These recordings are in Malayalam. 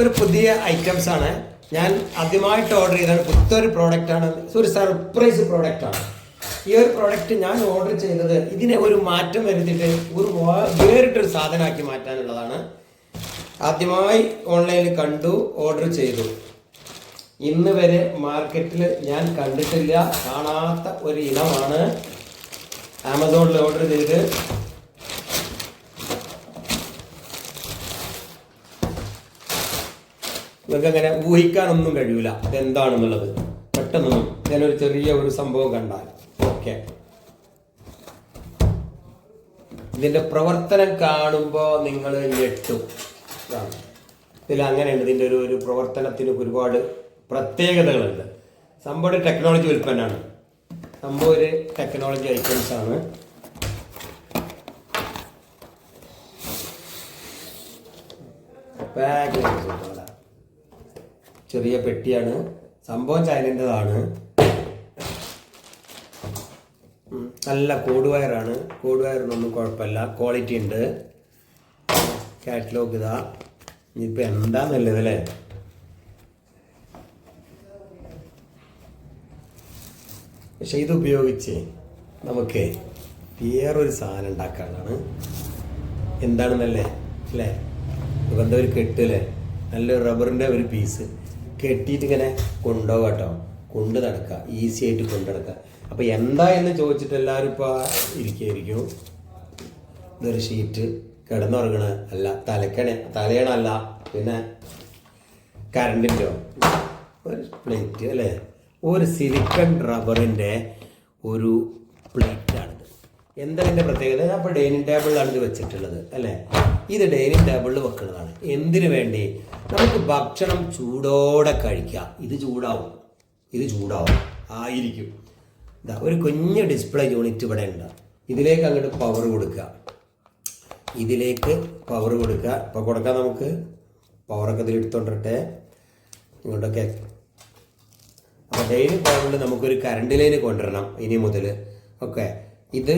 ഒരു പുതിയ ഐറ്റംസ് ആണ്. ഞാൻ ആദ്യമായിട്ട് ഓർഡർ ചെയ്താണ് പുത്തൊരു ആണ്. ഒരു സർപ്രൈസ് പ്രോഡക്റ്റ് ആണ്. ഈ ഒരു പ്രോഡക്റ്റ് ഞാൻ ഓർഡർ ചെയ്തത് ഇതിനെ ഒരു മാറ്റം വരുത്തിയിട്ട് ഒരു വേറിട്ടൊരു സാധനമാക്കി മാറ്റാനുള്ളതാണ്. ആദ്യമായി ഓൺലൈനിൽ കണ്ടു ഓർഡർ ചെയ്തു. ഇന്ന് വരെ മാർക്കറ്റിൽ ഞാൻ കണ്ടിട്ടില്ല കാണാത്ത ഒരു ഇനമാണ് ആമസോണിൽ ഓർഡർ ചെയ്ത്. നിങ്ങൾക്ക് അങ്ങനെ ഊഹിക്കാനൊന്നും കഴിയൂല. ഇതെന്താണെന്നുള്ളത്. പെട്ടെന്നൊന്നും ഞാനൊരു ചെറിയ ഒരു സംഭവം കണ്ടാൽ. ഓക്കെ. ഇതിന്റെ പ്രവർത്തനം കാണുമ്പോൾ നിങ്ങൾ ഞെട്ടും. ഇതാണ്. ഇതിൽ അങ്ങനെയുണ്ട്. ഇതിന്റെ ഒരു ഒരു പ്രവർത്തനത്തിന് ഒരുപാട് പ്രത്യേകതകളുണ്ട്. സംഭവം ഒരു ടെക്നോളജി ഉൽപ്പന്നമാണ്. സംഭവം ഒരു ടെക്നോളജി ഐറ്റംസ് ആണ്. പാക്ക് ചെറിയ പെട്ടിയാണ്. സംഭവം ചൈനന്റെതാണ് നല്ല കോഡ് വയറാണ് കോഡ് വയറിനൊന്നും കുഴപ്പമില്ല. ക്വാളിറ്റി ഉണ്ട്. കാറ്റലോഗ് ഇതാ. ഇനിയിപ്പോൾ എന്താന്നുള്ളത് അല്ലേ? പക്ഷെ ഇത് ഉപയോഗിച്ച് നമുക്ക് വേറൊരു സാധനം ഉണ്ടാക്കാനാണ്. എന്താണെന്നല്ലേ അല്ലേ? എന്താ ഒരു കെട്ട് അല്ലേ? നല്ലൊരു റബ്ബറിന്റെ ഒരു പീസ് കെട്ടിയിട്ട് ഇങ്ങനെ കൊണ്ടുപോകാം കേട്ടോ. കൊണ്ട് നടക്കുക ഈസി ആയിട്ട് കൊണ്ടു നടക്കുക അപ്പോൾ എന്താ എന്ന് ചോദിച്ചിട്ട് എല്ലാവരും ഇപ്പോൾ ഇരിക്കുകയായിരിക്കും ഇതൊരു ഷീറ്റ് കിടന്നുറങ്ങണ അല്ല തലക്കണ തലയണല്ല പിന്നെ കറണ്ടിന്റെയോ ഒരു പ്ലേറ്റ് അല്ലേ? ഒരു സിലിക്കൺ റബ്ബറിന്റെ ഒരു പ്ലേറ്റാണിത് എന്താണ് ഇതിന്റെ പ്രത്യേകത? ഞാൻ ഇപ്പോൾ ഡൈനിങ് ടേബിളിലാണ് ഇത് വെച്ചിട്ടുള്ളത് അല്ലേ? ഇത് ഡൈനിങ് ടേബിളിൽ വെക്കുന്നതാണ്. എന്തിനു വേണ്ടി? നമുക്ക് ഭക്ഷണം ചൂടോടെ കഴിക്കാം. ഇത് ചൂടാവും. ഇത് ചൂടാവും. ആയിരിക്കും. ഇതാ ഒരു കുഞ്ഞ് ഡിസ്പ്ലേ യൂണിറ്റ് ഇവിടെ ഉണ്ട്. ഇതിലേക്ക് അങ്ങോട്ട് പവർ കൊടുക്കുക. ഇതിലേക്ക് പവർ കൊടുക്കുക. ഇപ്പോൾ കൊടുക്കാം നമുക്ക്. പവറൊക്കെ ഇതിൽ എടുത്തോണ്ടിട്ടെ ഇങ്ങോട്ടൊക്കെ. അപ്പോൾ ഡെയിലി പവറിൽ നമുക്കൊരു കറണ്ട് ലൈന് കൊണ്ടുവരണം ഇനി മുതൽ ഓക്കെ ഇത്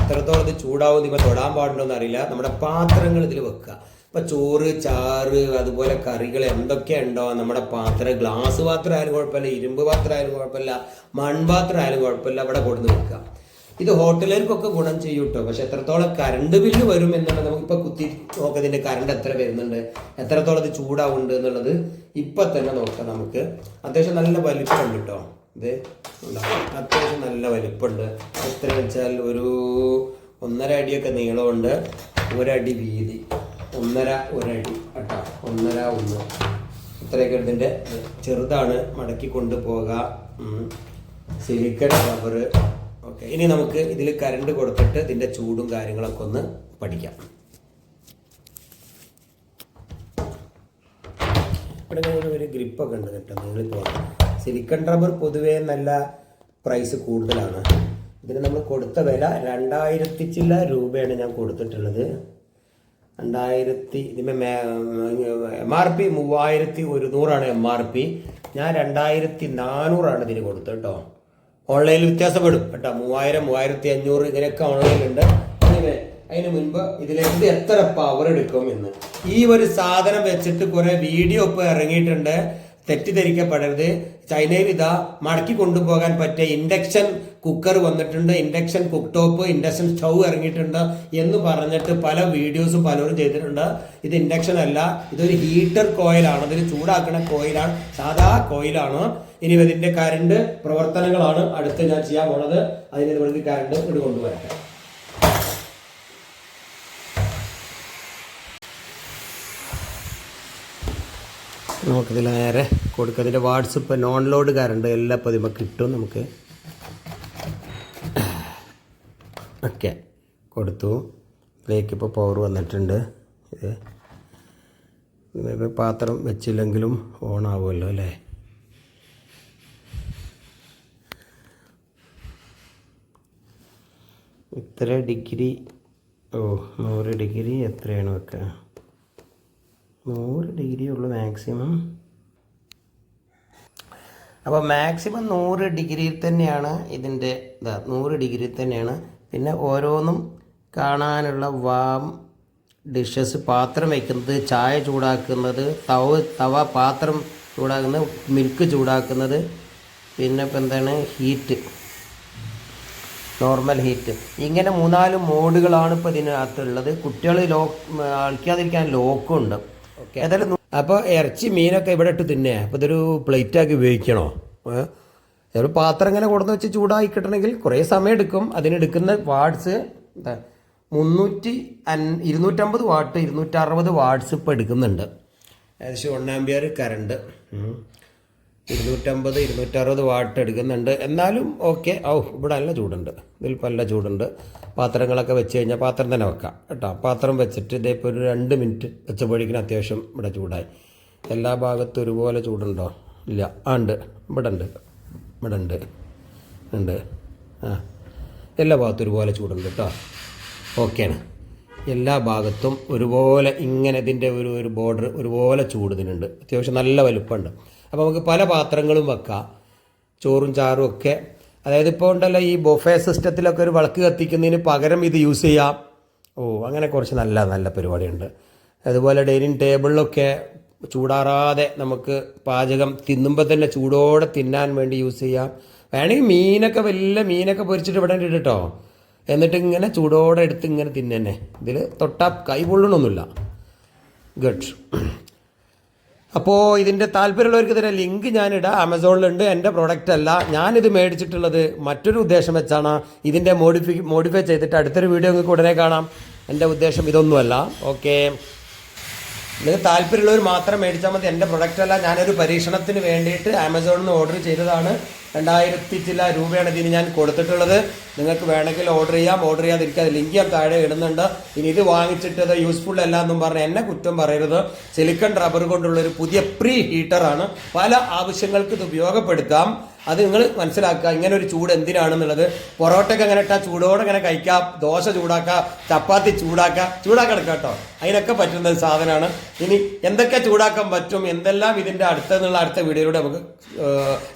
എത്രത്തോളം ഇത് ചൂടാവും ഇപ്പോൾ തൊടാൻ പാടുണ്ടോന്ന് അറിയില്ല. നമ്മുടെ പാത്രങ്ങൾ ഇതിൽ വെക്കുക. ഇപ്പം ചോറ് ചാറ് അതുപോലെ കറികൾ എന്തൊക്കെ ഉണ്ടോ നമ്മുടെ പാത്രം ഗ്ലാസ് പാത്രം ആയാലും കുഴപ്പമില്ല ഇരുമ്പ് പാത്രം ആയാലും കുഴപ്പമില്ല മൺപാത്രം ആയാലും കുഴപ്പമില്ല അവിടെ കൊടുന്ന് വെക്കുക. ഇത് ഹോട്ടലുകാർക്കൊക്കെ ഗുണം ചെയ്യും കേട്ടോ. പക്ഷെ എത്രത്തോളം കറണ്ട് ബില്ല് വരും എന്നുള്ളത് നമുക്കിപ്പോൾ കുത്തി നോക്കതിന്റെ കറണ്ട് എത്ര വരുന്നുണ്ട് എത്രത്തോളം ഇത് ചൂടാവുന്നുണ്ട് എന്നുള്ളത് ഇപ്പം തന്നെ നോക്കാം നമുക്ക്. അത്യാവശ്യം നല്ല വലിപ്പമുണ്ട് കേട്ടോ. ഇത്. അത്യാവശ്യം നല്ല വലിപ്പമുണ്ട് എത്ര വെച്ചാൽ ഒരു ഒന്നര അടിയൊക്കെ നീളമുണ്ട്. ഒരടി വീതി. ഒന്നര ഒരടി കേട്ടോ. ഒന്നര ഒന്ന്. ഇത്രയൊക്കെ ഇതിന്റെ ചെറുതാണ് മടക്കി കൊണ്ടുപോകാം. സിലിക്കൺ റബ്ബർ ഓക്കെ ഇനി നമുക്ക് ഇതിൽ കരണ്ട് കൊടുത്തിട്ട് ഇതിന്റെ ചൂടും കാര്യങ്ങളൊക്കെ ഒന്ന് പഠിക്കാം. ഇവിടെ ഒരു ഗ്രിപ്പൊക്കെ ഉണ്ട് കേട്ടോ. നിങ്ങൾ സിലിക്കൺ റബ്ബർ പൊതുവേ നല്ല പ്രൈസ് കൂടുതലാണ്. ഇതിന് നമ്മൾ കൊടുത്ത വില രണ്ടായിരത്തി ചില്ല രൂപയാണ് ഞാൻ കൊടുത്തിട്ടുള്ളത്. രണ്ടായിരത്തി ഇതിന്റെ എം ആർ പി മൂവായിരത്തി ഒരുന്നൂറാണ് എം ആർ പി ഞാൻ രണ്ടായിരത്തി നാനൂറാണ് ഇതിന് കൊടുത്തത് കേട്ടോ. ഓൺലൈനിൽ വ്യത്യാസപ്പെടും കേട്ടോ. മൂവായിരം മൂവായിരത്തി അഞ്ഞൂറ് ഇങ്ങനെയൊക്കെ ഓൺലൈനിലുണ്ട് അങ്ങനെ അതിന് മുൻപ് ഇതിലേക്ക് എത്ര പവർ എടുക്കും എന്ന്. ഈ ഒരു സാധനം വെച്ചിട്ട് കുറേ വീഡിയോ ഇപ്പോൾ ഇറങ്ങിയിട്ടുണ്ട്. തെറ്റിദ്ധരിക്കപ്പെടരുത്. ചൈനയിൽ ഇതാ മടക്കി കൊണ്ടുപോകാൻ പറ്റിയ ഇൻഡക്ഷൻ കുക്കർ വന്നിട്ടുണ്ട്. Induction cook top induction stove ഇറങ്ങിയിട്ടുണ്ട് എന്ന് പറഞ്ഞിട്ട് പല വീഡിയോസും പലരും ചെയ്തിട്ടുണ്ട്. ഇത് ഇൻഡക്ഷൻ അല്ല ഇതൊരു ഹീറ്റർ കോയിലാണ്. ഇതിന് ചൂടാക്കുന്ന കോയിലാണ് സാധാ കോയിലാണ്. ഇനി ഇതിന്റെ കരണ്ട് പ്രവർത്തനങ്ങളാണ് അടുത്ത് ഞാൻ ചെയ്യാൻ പോണത്. അതിന് ഇതുപോലെ കരണ്ട് ഇവിടെ കൊണ്ടുവരട്ടെ. നമുക്കിതിൽ നേരെ കൊടുക്കുക ഇതിന്റെ വാട്സപ്പ് നോൺ ലോഡ് കാരുണ്ട് എല്ലാം ഇപ്പോൾ നമുക്ക് കിട്ടും നമുക്ക്. ഓക്കെ കൊടുത്തു. ഇതിലേക്ക് ഇപ്പോൾ പവർ വന്നിട്ടുണ്ട്. ഇത് പാത്രം വെച്ചില്ലെങ്കിലും ഓൺ ആവുമല്ലോ അല്ലേ? ഇത്ര ഡിഗ്രി. ഓ നൂറ് ഡിഗ്രി എത്രയാണ് വെക്കുക നൂറ് ഡിഗ്രി ഉള്ളു മാക്സിമം. അപ്പോൾ മാക്സിമം നൂറ് ഡിഗ്രിയിൽ തന്നെയാണ് ഇതിന്റെ ഇതാ നൂറ് ഡിഗ്രിയിൽ തന്നെയാണ്. പിന്നെ ഓരോന്നും കാണാനുള്ള വാം ഡിഷസ് പാത്രം വയ്ക്കുന്നത് ചായ ചൂടാക്കുന്നത് തവ തവ പാത്രം ചൂടാക്കുന്നത് മിൽക്ക് ചൂടാക്കുന്നത് പിന്നെ ഇപ്പം എന്താണ് ഹീറ്റ് നോർമൽ ഹീറ്റ്. ഇങ്ങനെ മൂന്നാൽ മോഡുകളാണ് ഇപ്പോൾ ഇതിനകത്തുള്ളത്. കുട്ടികൾ ലോ കളിക്കാതിരിക്കാൻ ലോക്കും ഏതായാലും അപ്പോൾ ഇറച്ചി മീനൊക്കെ ഇവിടെ ഇട്ട് തിന്നേ. അപ്പോൾ ഇതൊരു പ്ലേറ്റാക്കി ഉപയോഗിക്കണോ? ഒരു പാത്രം ഇങ്ങനെ കൊടുന്ന് വെച്ച് ചൂടായി കിട്ടണമെങ്കിൽ കുറേ സമയം എടുക്കും. അതിനെടുക്കുന്ന വാർഡ്സ് എന്താ മുന്നൂറ്റി അൻ ഇരുന്നൂറ്റമ്പത് വാട്ട് ഇരുന്നൂറ്ററുപത് വാട്ട്സ് ഇപ്പോൾ എടുക്കുന്നുണ്ട്. ഏകദേശം ഒന്നാം പേര് കറണ്ട് ഇരുന്നൂറ്റമ്പത് ഇരുന്നൂറ്ററുപത് വാട്ട് എടുക്കുന്നുണ്ട്. എന്നാലും ഓക്കെ. ഔ ഇവിടെ നല്ല ചൂടുണ്ട്. ഇതിൽ നല്ല ചൂടുണ്ട്. പാത്രങ്ങളൊക്കെ വെച്ച് കഴിഞ്ഞാൽ പാത്രം തന്നെ വെക്കാം കേട്ടോ. പാത്രം വെച്ചിട്ട് ഇതേപ്പോൾ ഒരു രണ്ട് മിനിറ്റ് വെച്ചപ്പോഴേക്കിനും അത്യാവശ്യം ഇവിടെ ചൂടായി. എല്ലാ ഭാഗത്തും ഒരുപോലെ ചൂടുണ്ടോ? ഇല്ല. ആ ഉണ്ട്. ഇവിടെ ഉണ്ട്. ഇവിടെ ഉണ്ട്. ഉണ്ട്. ആ. എല്ലാ ഭാഗത്തും ഒരുപോലെ ചൂടുണ്ട് കേട്ടോ. ഓക്കെയാണ്. എല്ലാ ഭാഗത്തും ഒരുപോലെ ഇങ്ങനെ ഇതിന്റെ ഒരു ഒരു ബോർഡർ ഒരുപോലെ ചൂട് ഇതിനുണ്ട്. അത്യാവശ്യം നല്ല വലുപ്പമുണ്ട്. അപ്പോൾ നമുക്ക് പല പാത്രങ്ങളും വെക്കാം. ചോറും ചാറും ഒക്കെ. അതായത് ഇപ്പോൾ ഉണ്ടല്ലോ ഈ ബൊഫേ സിസ്റ്റത്തിലൊക്കെ ഒരു വിളക്ക് കത്തിക്കുന്നതിന് പകരം ഇത് യൂസ് ചെയ്യാം. ഓ അങ്ങനെ കുറച്ച് നല്ല നല്ല പരിപാടിയുണ്ട്. അതുപോലെ ഡൈനിങ് ടേബിളിലൊക്കെ ചൂടാറാതെ നമുക്ക് പാചകം തിന്നുമ്പോൾ തന്നെ ചൂടോടെ തിന്നാൻ വേണ്ടി യൂസ് ചെയ്യാം. വേണമെങ്കിൽ മീനൊക്കെ വലിയ മീനൊക്കെ പൊരിച്ചിട്ട് ഇവിടെ ഇട്ടോ എന്നിട്ട് ഇങ്ങനെ ചൂടോടെ എടുത്ത് ഇങ്ങനെ തിന്നെ ഇതിൽ തൊട്ടാ കൈ പൊള്ളണമൊന്നുമില്ല ഗുഡ്. അപ്പോൾ ഇതിന്റെ താല്പര്യമുള്ളവർക്ക് ഇതിന്റെ ലിങ്ക് ഞാനിടാം. ആമസോണിലുണ്ട്. എന്റെ പ്രോഡക്റ്റ് അല്ല. ഞാനിത് മേടിച്ചിട്ടുള്ളത് മറ്റൊരു ഉദ്ദേശം വെച്ചാണ് ഇതിന്റെ മോഡിഫി മോഡിഫൈ ചെയ്തിട്ട് അടുത്തൊരു വീഡിയോ നിങ്ങൾക്ക് ഉടനെ കാണാം. എന്റെ ഉദ്ദേശം ഇതൊന്നുമല്ല. ഓക്കെ നിങ്ങൾക്ക് താല്പര്യമുള്ളവർ മാത്രം മേടിച്ചാൽ മതി. എന്റെ പ്രൊഡക്റ്റ് അല്ല. ഞാനൊരു പരീക്ഷണത്തിന് വേണ്ടിയിട്ട് ആമസോണിൽ നിന്ന് ഓർഡർ ചെയ്തതാണ്. രണ്ടായിരത്തി ചില രൂപയാണ് ഇതിന് ഞാൻ കൊടുത്തിട്ടുള്ളത്. നിങ്ങൾക്ക് വേണമെങ്കിൽ ഓർഡർ ചെയ്യാം. ഓർഡർ ചെയ്യാതിരിക്കാതെ ലിങ്ക് ഞാൻ താഴെ ഇടുന്നുണ്ട്. ഇനി ഇത് വാങ്ങിച്ചിട്ട് അത് യൂസ്ഫുൾ അല്ല എന്നും പറഞ്ഞ് എന്നെ കുറ്റം പറയരുത്. സിലിക്കൺ റബ്ബർ കൊണ്ടുള്ള ഒരു പുതിയ പ്രീ ഹീറ്ററാണ് പല ആവശ്യങ്ങൾക്ക് ഇത് ഉപയോഗപ്പെടുത്താം. അത് നിങ്ങൾ മനസ്സിലാക്കുക ഇങ്ങനെ ഒരു ചൂട് എന്തിനാണെന്നുള്ളത്. പൊറോട്ടയ്ക്ക് അങ്ങനെ ഇട്ടാൽ ചൂടോടെ ഇങ്ങനെ കഴിക്കാം. ദോശ ചൂടാക്കാം. ചപ്പാത്തി ചൂടാക്കാം. ചൂടാക്കാൻ കേട്ടോ. അതിനൊക്കെ പറ്റുന്ന ഒരു സാധനമാണ്. ഇനി എന്തൊക്കെ ചൂടാക്കാൻ പറ്റും എന്തെല്ലാം ഇതിന്റെ അടുത്തെന്നുള്ള അടുത്ത വീഡിയോയിലൂടെ നമുക്ക്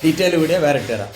ഡീറ്റെയിൽ വീഡിയോ വേറെ करा.